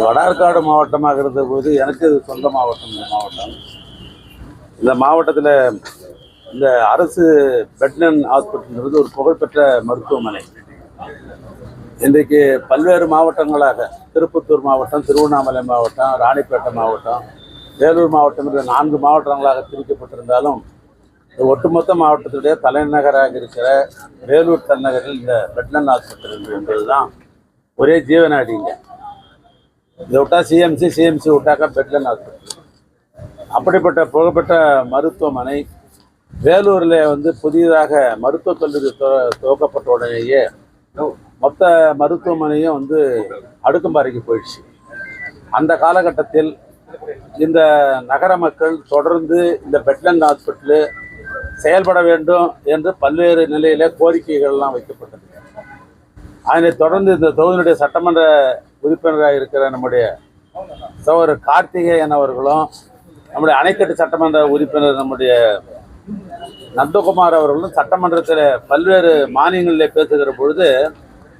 வடார்காடு மாவட்டமாக இருந்த போது எனக்கு இது சொந்த மாவட்டம் இந்த மாவட்டம். இந்த மாவட்டத்தில் இந்த அரசு பெட்னன் ஹாஸ்பிட்டல்ங்கிறது ஒரு புகழ்பெற்ற மருத்துவமனை. இன்றைக்கு பல்வேறு மாவட்டங்களாக திருப்பத்தூர் மாவட்டம் திருவண்ணாமலை மாவட்டம் ராணிப்பேட்டை மாவட்டம் வேலூர் மாவட்டம் என்ற நான்கு மாவட்டங்களாக பிரிக்கப்பட்டிருந்தாலும் இந்த ஒட்டுமொத்த மாவட்டத்துடைய தலைநகராக இருக்கிற வேலூர் தலைநகரில் இந்த பெட்னன் ஹாஸ்பிட்டல் என்பதுதான் ஒரே ஜீவனாடிங்க இதை விட்டா சிஎம்சி சிஎம்சி விட்டாக்கா பெட்லன் ஹாஸ்பிட்டல் அப்படிப்பட்ட புகழ்பெற்ற மருத்துவமனை வேலூரில் வந்து புதிதாக மருத்துவக் கல்லூரி துவக்கப்பட்ட உடனேயே மொத்த மருத்துவமனையும் வந்து அடுக்கும்பாறைக்கு போயிடுச்சு. அந்த காலகட்டத்தில் இந்த நகர மக்கள் தொடர்ந்து இந்த பெட்லன் ஹாஸ்பிட்டலு செயல்பட வேண்டும் என்று பல்வேறு நிலையில் கோரிக்கைகள்லாம் வைக்கப்பட்டது. அதனைத் தொடர்ந்து இந்த தொகுதியினுடைய சட்டமன்ற உறுப்பினராக இருக்கிற நம்முடைய சகோதரர் கார்த்திகேயன் அவர்களும் நம்முடைய அணைக்கட்டு சட்டமன்ற உறுப்பினர் நம்முடைய நந்தகுமார் அவர்களும் சட்டமன்றத்தில் பல்வேறு மானியங்களில் பேசுகிற பொழுது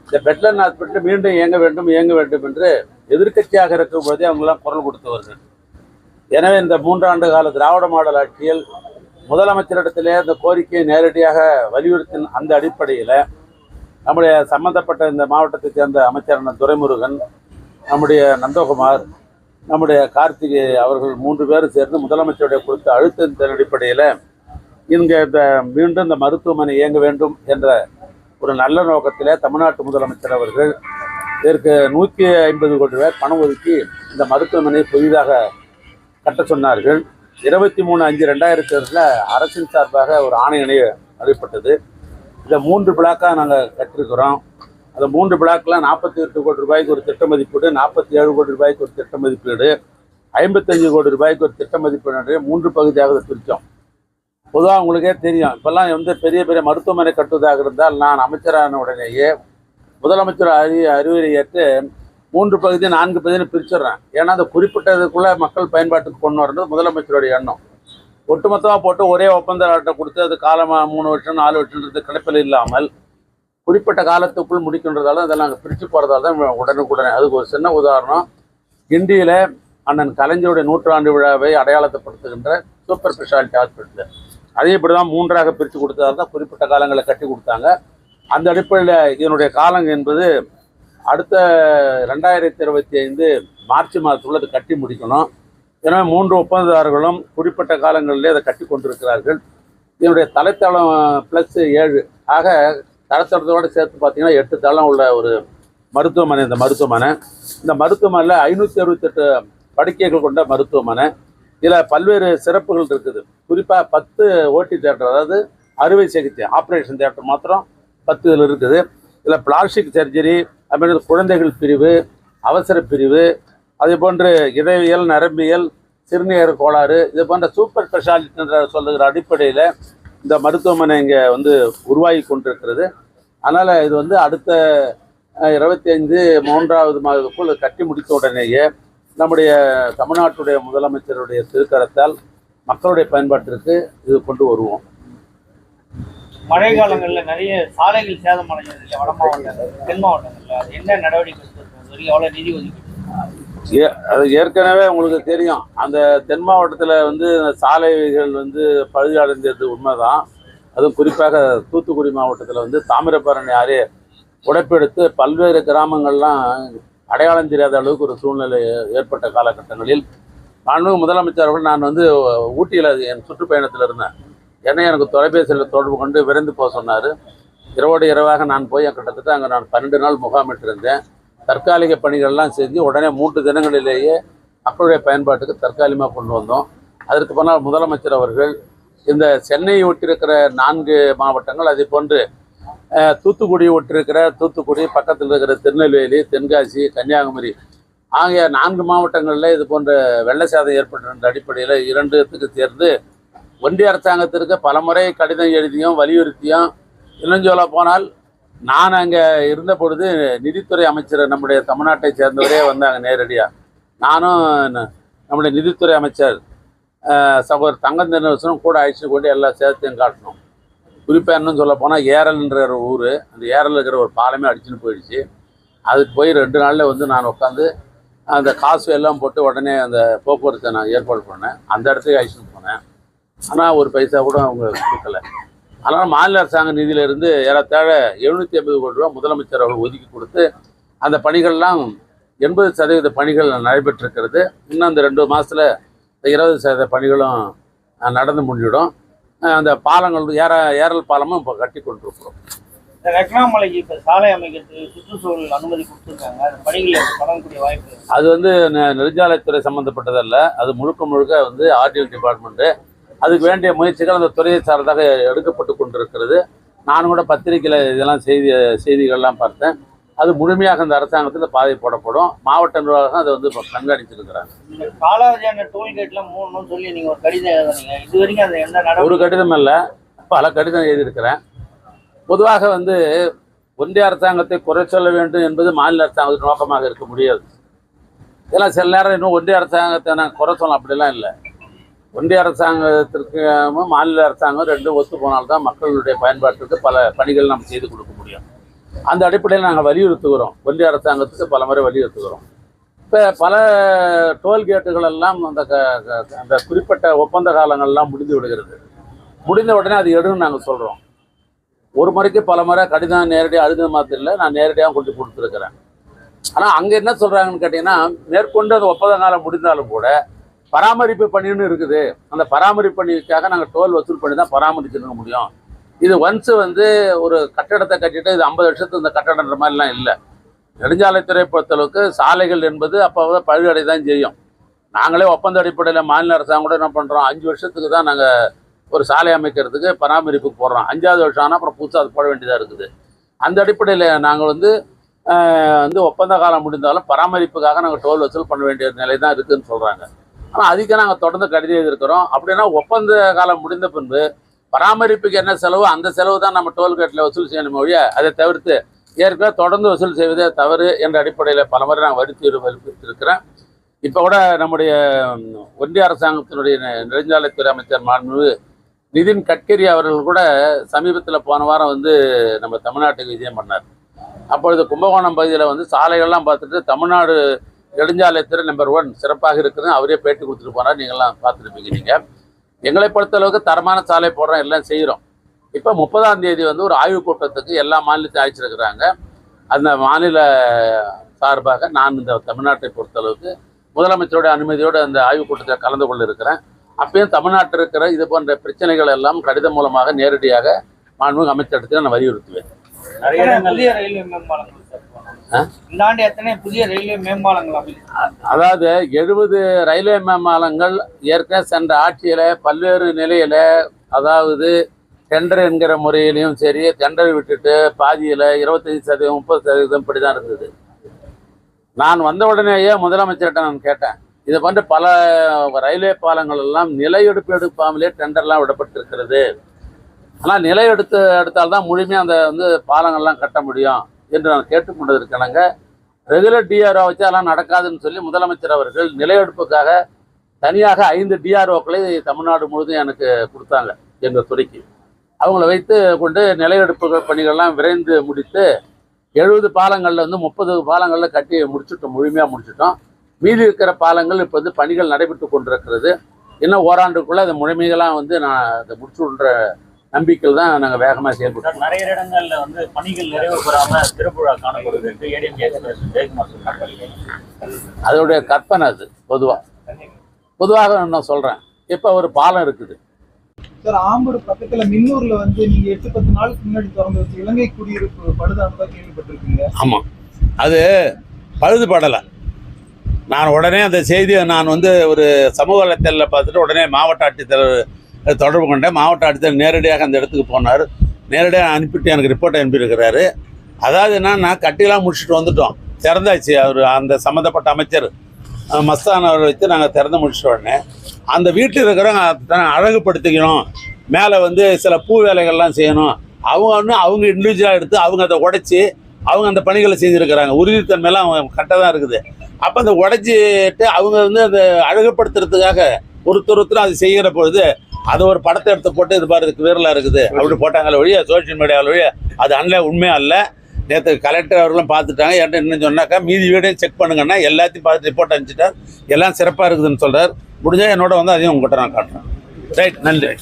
இந்த பெட்லன் ஹாஸ்பிட்டல் மீண்டும் இயங்க வேண்டும் இயங்க வேண்டும் என்று எதிர்க்கட்சியாக இருக்கும் பொழுதே அவங்களாம் குரல் கொடுத்தவர்கள். எனவே இந்த மூன்றாண்டு கால திராவிட மாடல் ஆட்சியில் முதலமைச்சரிடத்திலே இந்த கோரிக்கையை நேரடியாக வலியுறுத்தின அந்த அடிப்படையில் நம்முடைய சம்பந்தப்பட்ட இந்த மாவட்டத்தைச் சேர்ந்த அமைச்சரான துரைமுருகன் நம்முடைய நந்தகுமார் நம்முடைய கார்த்திகே அவர்கள் மூன்று பேரும் சேர்ந்து முதலமைச்சருடைய கொடுத்த அழுத்தத்தின் அடிப்படையில் இங்கே இந்த மீண்டும் இந்த மருத்துவமனை இயங்க வேண்டும் என்ற ஒரு நல்ல நோக்கத்தில் தமிழ்நாட்டு முதலமைச்சர் அவர்கள் இதற்கு நூற்றி ஐம்பது கோடி ரூபாய் பணம் ஒதுக்கி இந்த மருத்துவமனையை புதிதாக கட்ட சொன்னார்கள். இருபத்தி மூணு அஞ்சு ரெண்டாயிரத்தி ஏழில் அரசின் சார்பாக ஒரு ஆணையணை அறிவிப்பட்டது. இந்த மூன்று பிளாக்காக நாங்கள் கட்டிருக்கிறோம். அந்த மூன்று பிளாக்லாம் நாற்பத்தி எட்டு கோடி ரூபாய்க்கு ஒரு திட்ட மதிப்பீடு நாற்பத்தி ஏழு கோடி ரூபாய்க்கு ஒரு திட்ட மதிப்பீடு ஐம்பத்தஞ்சு கோடி ரூபாய்க்கு ஒரு திட்ட மதிப்பீடு மூன்று பகுதியாக பிரித்தோம் பொதுவாக உங்களுக்கே தெரியும். இப்போல்லாம் வந்து பெரிய பெரிய மருத்துவமனை கட்டுவதாக இருந்தால் நான் அமைச்சரான உடனேயே முதலமைச்சர் அறி அறிவுரை ஏற்று மூன்று பகுதி நான்கு பகுதின்னு பிரிச்சிடுறேன். ஏன்னா அந்த குறிப்பிட்டதுக்குள்ளே மக்கள் பயன்பாட்டுக்கு கொண்டு வரது முதலமைச்சருடைய எண்ணம். ஒட்டுமொத்தமாக போட்டு ஒரே ஒப்பந்தத்தை கொடுத்து அது காலமாக மூணு வருஷம் நாலு வருஷன்றது கிடைப்பில் இல்லாமல் குறிப்பிட்ட காலத்துக்குள் முடிக்கின்றதால அதெல்லாம் நாங்கள் பிரித்து போகிறதால தான் உடனுக்குடனே. அதுக்கு ஒரு சின்ன உதாரணம். கிண்டியில் அண்ணன் கலைஞருடைய நூற்றாண்டு விழாவை அடையாளத்தைப்படுத்துகின்ற சூப்பர் ஸ்பெஷாலிட்டி ஹாஸ்பிட்டல். அதையும் இப்படி தான் மூன்றாக பிரித்து கொடுத்தா தான் குறிப்பிட்ட காலங்களை கட்டி கொடுத்தாங்க. அந்த அடிப்படையில் இதனுடைய காலம் என்பது அடுத்த ரெண்டாயிரத்தி இருபத்தி ஐந்து மார்ச் மாதத்துக்குள்ள அது கட்டி முடிக்கணும். எனவே மூன்று ஒப்பந்ததாரர்களும் குறிப்பிட்ட காலங்களிலே அதை கட்டி கொண்டிருக்கிறார்கள். இதனுடைய தலைத்தளம் ப்ளஸ் ஏழு. ஆக தளத்தளத்தோடு சேர்த்து பார்த்தீங்கன்னா எட்டு தளம் உள்ள ஒரு மருத்துவமனை இந்த மருத்துவமனை. இந்த மருத்துவமனையில் ஐநூற்றி அறுபத்தெட்டு படுக்கைகள் கொண்ட மருத்துவமனை. இதில் பல்வேறு சிறப்புகள் இருக்குது. குறிப்பாக பத்து ஓடி தேட்டர் அதாவது அறுவை சிகிச்சை ஆப்ரேஷன் தேட்டர் மாத்திரம் பத்து இதில் இருக்குது. இதில் பிளாஸ்டிக் சர்ஜரி அதுமாதிரி குழந்தைகள் பிரிவு அவசர பிரிவு அதே போன்று இதயவியல் நரம்பியல் சிறுநீர் கோளாறு இது போன்ற சூப்பர் ஸ்பெஷாலிட்டி என்ற சொல்லுகிற அடிப்படையில் இந்த மருத்துவமனை இங்கே வந்து உருவாகி கொண்டிருக்கிறது. அதனால் இது வந்து அடுத்த இருபத்தி ஐந்து மூன்றாவது மாதத்துக்குள் கட்டி முடித்த உடனேயே நம்முடைய தமிழ்நாட்டுடைய முதலமைச்சருடைய திருக்கரத்தால் மக்களுடைய பயன்பாட்டிற்கு இது கொண்டு வருவோம். மழை காலங்களில் நிறைய சாலைகள் சேதம் அடைஞ்சது இல்லை வட மாவட்டங்கள் தென் மாவட்டங்களில். அது என்ன நடவடிக்கை எவ்வளோ நிதி ஒதுக்கி ஏ அது ஏற்கனவே உங்களுக்கு தெரியும். அந்த தென் மாவட்டத்தில் வந்து சாலைகள் வந்து பழுதடைந்தது உண்மைதான். அதுவும் குறிப்பாக தூத்துக்குடி மாவட்டத்தில் வந்து தாமிரபரணி ஆறு உடைப்பெடுத்து பல்வேறு கிராமங்கள்லாம் அடையாளம் தெரியாத அளவுக்கு ஒரு சூழ்நிலை ஏற்பட்ட காலகட்டங்களில் நானும் முதலமைச்சர் அவர்கள் நான் வந்து ஊட்டியில் என் சுற்றுப்பயணத்தில் இருந்தேன். என்னை எனக்கு தொலைபேசியில் தொடர்பு கொண்டு விரைந்து போக சொன்னார். இரவோடு இரவாக நான் போய் கிட்டத்தட்ட அங்கே நான் பன்னெண்டு நாள் முகாமிட்டிருந்தேன். தற்காலிக பணிகள்லாம் செஞ்சு உடனே மூன்று தினங்களிலேயே மக்களுடைய பயன்பாட்டுக்கு தற்காலிகமாக கொண்டு வந்தோம். அதற்கு பின்னால் முதலமைச்சர் அவர்கள் இந்த சென்னையை ஒட்டியிருக்கிற நான்கு மாவட்டங்கள் அதே போன்று தூத்துக்குடி ஒட்டியிருக்கிற தூத்துக்குடி பக்கத்தில் இருக்கிற திருநெல்வேலி தென்காசி கன்னியாகுமரி ஆகிய நான்கு மாவட்டங்களில் இது போன்ற வெள்ள சேதம் ஏற்பட்டிருந்த அடிப்படையில் இரண்டுத்துக்கு சேர்ந்து ஒன்றிய அரசாங்கத்திற்கு பலமுறை கடிதம் எழுதியும் வலியுறுத்தியும் இன்னும் சொல்ல போனால் நான் அங்கே இருந்த பொழுது நிதித்துறை அமைச்சர் நம்முடைய தமிழ்நாட்டை சேர்ந்தவரே வந்தாங்க நேரடியாக நானும் நம்முடைய நிதித்துறை அமைச்சர் அஹ், சகோதரர் தங்கம் கூட அழைச்சிட்டு கொண்டு எல்லா சேர்த்தையும் காட்டணும். குறிப்பாக என்னன்னு சொல்ல போனால் ஏரல்ன்ற ஒரு ஊர் அந்த ஏரல் இருக்கிற ஒரு பாலமே அடிச்சுன்னு போயிடுச்சு. அதுக்கு போய் ரெண்டு நாளில் வந்து நான் உட்காந்து அந்த காசு எல்லாம் போட்டு உடனே அந்த போக்குவரத்தை நான் ஏற்பாடு பண்ணேன். அந்த இடத்துக்கு அழைச்சிட்டு போனேன். ஆனால் ஒரு பைசா கூட அவங்க கொடுக்கல. அதனால் மாநில அரசாங்க நிதியிலிருந்து ஏறத்தாழ எழுநூற்றி ஐம்பது கோடி ரூபா முதலமைச்சர் அவர்கள் ஒதுக்கி கொடுத்து அந்த பணிகள்லாம் எண்பது சதவீத பணிகள் நடைபெற்றிருக்கிறது. இன்னும் அந்த ரெண்டு மாதத்தில் இருபது சதவீத பணிகளும் நடந்து முடிஞ்சிடும். அந்த பாலங்கள் ஏற ஏரல் பாலமும் இப்போ கட்டி கொண்டிருக்கிறோம். இந்த ரத்னாமலைக்கு இப்ப சாலை அமைக்கிறதுக்கு சுற்றுச்சூழல் அனுமதி கொடுத்துருக்காங்க. அந்த பணிகள் தொடங்கக்கூடிய வாய்ப்பு. அது வந்து நெடுஞ்சாலைத்துறை சம்மந்தப்பட்டதல்ல அது முழுக்க முழுக்க வந்து ஆர்டிஓ டிபார்ட்மெண்ட்டு. அதுக்கு வேண்டிய முயற்சிகள் அந்த துறையை சார்ந்தாக எடுக்கப்பட்டு கொண்டிருக்கிறது. நானும் கூட பத்திரிக்கையில் இதெல்லாம் செய்தி செய்திகள்லாம் பார்த்தேன். அது முழுமையாக அந்த அரசாங்கத்தில் பாதை போடப்படும். மாவட்ட நிர்வாகம் அதை வந்து இப்போ கண்காணிச்சிருக்கிறாங்க. காலாவதியான டோல்கேட்ல மூணுன்னு சொல்லி நீங்க ஒரு கடிதம் எழுதுனீங்க. இது வரைக்கும் அது எந்த ஒரு கடிதம் அல்ல பல கடிதம் எழுதியிருக்கிறேன். பொதுவாக வந்து ஒன்றிய அரசாங்கத்தை குறை சொல்ல வேண்டும் என்பது மாநில அரசாங்கத்தின் நோக்கமாக இருக்க முடியாது. ஏன்னா சில நேரம் இன்னும் ஒன்றிய அரசாங்கத்தை நான் குறை சொல்லலாம் அப்படிலாம் இல்லை. ஒன்றிய அரசாங்கத்திற்கு மாநில அரசாங்கம் ரெண்டும் ஒத்து போனால்தான் மக்களுடைய பயன்பாட்டுக்கு பல பணிகள் நம்ம செய்து கொடுக்க முடியும். அந்த அடிப்படையில் நாங்கள் வலியுறுத்துகிறோம். ஒன்றிய அரசாங்கத்துக்கு பல முறை வலியுறுத்துகிறோம். இப்போ பல டோல்கேட்டுகள் எல்லாம் அந்த க- க- அந்த குறிப்பிட்ட ஒப்பந்த காலங்கள்லாம் முடிந்து விடுகிறது. முடிந்த உடனே அது எடுன்னு நாங்கள் சொல்கிறோம் ஒரு முறைக்கு பல முறை கடிதம் நேரடியாக அழுத இல்லை நான் நேரடியாக கொண்டு கொடுத்துருக்குறேன். ஆனால் அங்கே என்ன சொல்கிறாங்கன்னு கேட்டிங்கன்னா மேற்கொண்டு அது ஒப்பந்த காலம் முடிந்தாலும் கூட பராமரிப்பு பணின்னு இருக்குது. அந்த பராமரிப்பு பணிக்காக நாங்கள் டோல் வசூல் பண்ணி தான் பராமரிச்சிருக்க முடியும். இது ஒன்ஸ் வந்து ஒரு கட்டடத்தை கட்டிட்டு இது ஐம்பது வருஷத்துக்கு இந்த கட்டடன்ற மாதிரிலாம் இல்லை. நெடுஞ்சாலைத்துறை பொறுத்தளவுக்கு சாலைகள் என்பது அப்போ பழுதடை தான் செய்யும். நாங்களே ஒப்பந்த அடிப்படையில் மாநில அரசாங்கம் கூட என்ன பண்ணுறோம் அஞ்சு வருஷத்துக்கு தான் நாங்கள் ஒரு சாலை அமைக்கிறதுக்கு பராமரிப்புக்கு போடுறோம் அஞ்சாவது வருஷம் ஆனால் அப்புறம் புதுசாக அது போட வேண்டியதாக இருக்குது. அந்த அடிப்படையில் நாங்கள் வந்து வந்து ஒப்பந்த காலம் முடிந்தாலும் பராமரிப்புக்காக நாங்கள் டோல் வசூல் பண்ண வேண்டிய நிலை தான் இருக்குதுன்னு சொல்கிறாங்க ஆனால் அதுக்கு நாங்கள் தொடர்ந்து கடிதம் எழுதியிருக்கிறோம். அப்படின்னா ஒப்பந்த காலம் முடிந்த பின்பு பராமரிப்புக்கு என்ன செலவோ அந்த செலவு தான் நம்ம டோல்கேட்டில் வசூல் செய்யணும் ஒழிய அதை தவிர்த்து ஏற்கனவே தொடர்ந்து வசூல் செய்வதே தவறு என்ற அடிப்படையில் பலமுறை நான் வலியுறு இருக்கிறேன் இப்போ கூட நம்முடைய ஒன்றிய அரசாங்கத்தினுடைய நெ- நெடுஞ்சாலைத்துறை அமைச்சர் மாண்பு நிதின் கட்கரி அவர்கள் கூட சமீபத்தில் போன வாரம் வந்து நம்ம தமிழ்நாட்டுக்கு விஜயம் பண்ணார். அப்பொழுது கும்பகோணம் பகுதியில் வந்து சாலைகள்லாம் பார்த்துட்டு தமிழ்நாடு நெடுஞ்சாலைத்துறை நம்பர் ஒன் சிறப்பாக இருக்குது அவரே பேட்டி கொடுத்துட்டு போனார் நீங்கள்லாம் பார்த்துருப்பீங்க நீங்கள் எங்களை பொறுத்தளவுக்கு தரமான சாலை போடுறோம் எல்லாம் செய்கிறோம் இப்போ முப்பதாம் தேதி வந்து ஒரு ஆய்வுக் கூட்டத்துக்கு எல்லா மாநிலத்தையும் அழைச்சிருக்கிறாங்க. அந்த மாநில சார்பாக நான் இந்த தமிழ்நாட்டை பொறுத்தளவுக்கு முதலமைச்சருடைய அனுமதியோடு அந்த ஆய்வுக் கூட்டத்தில் கலந்து கொள்ள இருக்கிறேன். அப்பயும் தமிழ்நாட்டில் இருக்கிற இது போன்ற பிரச்சனைகள் எல்லாம் கடிதம் மூலமாக நேரடியாக மாண்புமிகு அமைச்சரிடத்தில் நான் வலியுறுத்துவேன். நிறைய இந்த ஆண்டு எத்தனை புதிய ரயில்வே மேம்பாலங்கள் அதாவது எழுபது ரயில்வே மேம்பாலங்கள் ஏற்கனவே சென்ற ஆட்சியில் பல்வேறு நிலையில் அதாவது டெண்டர் என்கிற முறையிலையும் சரி டெண்டர் விட்டுட்டு பாதியில் இருபத்தஞ்சி சதவீதம் முப்பது சதவீதம் இப்படி தான் இருந்தது. நான் வந்த உடனேயே முதலமைச்சர்கிட்ட நான் கேட்டேன் இது போன்ற பல ரயில்வே பாலங்கள் எல்லாம் நிலை எடுப்பு எடுக்காமலே டெண்டர்லாம் விடப்பட்டிருக்கிறது. ஆனால் நிலை எடுத்து எடுத்தால்தான் முழுமையாக அந்த வந்து பாலங்கள்லாம் கட்ட முடியும். என்று நான் கேட்டுக்கொண்டதற்கிணங்க ரெகுலர் டிஆர்ஓ வச்சு அதெல்லாம் நடக்காதுன்னு சொல்லி முதலமைச்சர் அவர்கள் நிலையெடுப்புக்காக தனியாக ஐந்து டிஆர்ஓக்களை தமிழ்நாடு முழுதும் எனக்கு கொடுத்தாங்க எங்கள் துறைக்கு. அவங்கள வைத்து கொண்டு நிலையெடுப்பு பணிகள்லாம் விரைந்து முடித்து எழுபது பாலங்களில் வந்து முப்பது பாலங்களில் கட்டி முடிச்சுட்டோம் முழுமையாக முடிச்சுட்டோம். மீதி இருக்கிற பாலங்கள் இப்போ வந்து பணிகள் நடைபெற்று கொண்டிருக்கிறது. இன்னும் ஓராண்டுக்குள்ளே அந்த முழுமைகளாக வந்து நான் அதை முடிச்சுன்ற நம்பிக்கையில் தான் நாங்கள் வேகமாக செயல்படுறோம். சார், நிறைய இடங்கள்ல வந்து பணிகள் நிறைவு பெறாம திருப்புழா காணப்படுது. அதோடைய கற்பனை அது பொதுவாக பொதுவாக நான் சொல்கிறேன் இப்போ ஒரு பாலம் இருக்குது. சார் ஆம்பூர் பக்கத்துல மின்னூர்ல வந்து நீங்க எட்டு பத்து நாளுக்கு முன்னாடி திறந்து வச்சு இலங்கை குடியிருப்பு பழுதானதா கேள்விப்பட்டிருக்கீங்க. ஆமாம் அது பழுதுபடலை நான் உடனே அந்த செய்தியை நான் வந்து ஒரு சமூக வலைத்தளில் பார்த்துட்டு உடனே மாவட்ட ஆட்சித்தலைவர் தொடர்பு கொண்டேன். மாவட்ட ஆட்சித்தலைவர் நேரடியாக அந்த இடத்துக்கு போனார். நேரடியாக அனுப்பிட்டு எனக்கு ரிப்போர்ட் அனுப்பியிருக்கிறாரு. அதாவது என்னன்னா கட்டிலாம் முடிச்சுட்டு வந்துட்டோம். திறந்தாச்சு. அவர் அந்த சம்மந்தப்பட்ட அமைச்சர் மஸ்தான் அவரை வச்சு நாங்கள் திறந்து முடிச்சிட்ட உடனே அந்த வீட்டில் இருக்கிறவங்க தன்னை அழகுபடுத்திக்கணும். மேலே வந்து சில பூ வேலைகள்லாம் செய்யணும். அவங்க வந்து அவங்க இண்டிவிஜுவலாக எடுத்து அவங்க அதை உடைச்சி அவங்க அந்த பணிகளை செஞ்சுருக்கிறாங்க. உறுதித்தன்மையெல்லாம் அவங்க கரெக்டாக தான் இருக்குது. அப்போ அந்த உடைச்சிட்டு அவங்க வந்து அந்த அழகுபடுத்துறதுக்காக ஒருத்தர் ஒருத்தர் அது செய்கிற பொழுது அது ஒரு படத்தை எடுத்து போட்டு இது பாரு இதுக்கு வீரலாக இருக்குது. அப்படி போட்டாங்களே ஒழிய சோஷியல் மீடியாவில் ஒழிய அது அன்ல உண்மையாக அல்ல நேற்று கலெக்டர் அவர்களும் பார்த்துட்டாங்க. என்ன இன்னும் சொன்னாக்கா மீதி வீடையும் செக் பண்ணுங்கன்னா எல்லாத்தையும் பார்த்து ரிப்போர்ட் அனுப்பிச்சிட்டார் எல்லாம் சிறப்பாக இருக்குதுன்னு சொல்கிறார் முடிஞ்சால் என்னோட வந்து அதையும் உங்கள்கிட்ட நான் காட்டுறேன். ரைட் நன்றி.